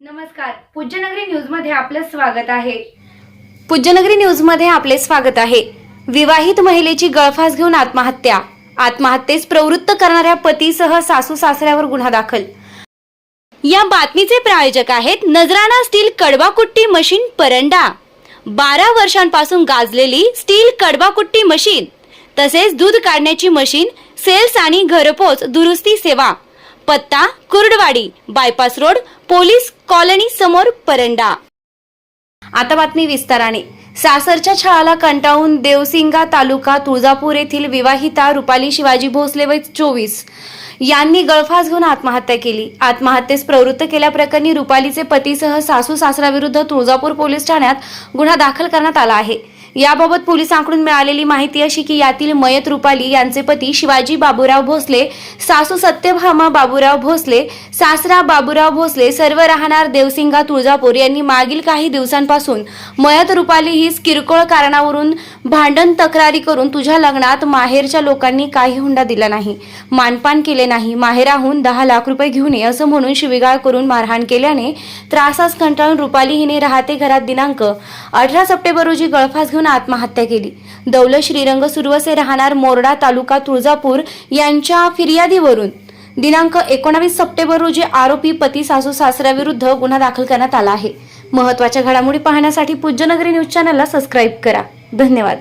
नमस्कार. पूज्यनगरी न्यूजमध्ये आपलं स्वागत आहे. पूज्यनगरी न्यूजमध्ये आपले स्वागत आहे. विवाहित महिलेची गळफास घेऊन आत्महत्या. आत्महत्येस प्रवृत्त करणाऱ्या पतीसह सासू सासऱ्यावर गुन्हा दाखल. या बातमीचे प्रायोजक आहेत नजराणा स्टील कडवाकुट्टी मशीन परंडा. बारा वर्षांपासून गाजलेली स्टील कडवाकुट्टी मशीन तसेच दूध काढण्याची मशीन सेल्स आणि घरपोच दुरुस्ती सेवा. पत्ता Kurduwadi bypass road police colony समोर परंडा. आता बातमी विस्ताराने. सासरच्या छळाला कंटाळून देवसिंगा तालुका तुळजापूर येथील विवाहिता रुपाली शिवाजी भोसले वय चोवीस यांनी गळफास घेऊन आत्महत्या केली. आत्महत्येस प्रवृत्त केल्याप्रकरणी रुपालीचे पतीसह सासू सासराविरुद्ध तुळजापूर पोलीस ठाण्यात गुन्हा दाखल करण्यात आला आहे. याबाबत पोलिसांकडून मिळालेली माहिती अशी की यातील मयत रुपाली यांचे पती शिवाजी बाबूराव भोसले सासू सत्यभामा बाबूराव भोसले सासरा बाबूराव भोसले सर्व राहणार देवसिंगा तुळजापूर यांनी मागील काही दिवसांपासून मयत रुपाली हीच किरकोळ कारणावरून भांडण तक्रारी करून तुझ्या लग्नात माहेरच्या लोकांनी काही हुंडा दिला नाही मानपान केले नाही माहेराहून दहा लाख रुपये घेऊन ये असं म्हणून शिविगाळ करून मारहाण केल्याने त्रासास कंटाळून रुपाली हिने राहते घरात दिनांक अठरा सप्टेंबर रोजी गळफास घेऊन आत्महत्या केली. दौलत श्रीरंग सुरवसे राहणार मोरडा तालुका तुळजापूर यांच्या फिर्यादीवरून. दिनांक एकोणावीस सप्टेंबर रोजी आरोपी पती सासू सासऱ्याविरुद्ध गुन्हा दाखल करण्यात आला आहे. महत्त्वाच्या घडामोडी पाहण्यासाठी पूज्यनगरी न्यूज चॅनलला सबस्क्राईब करा. धन्यवाद.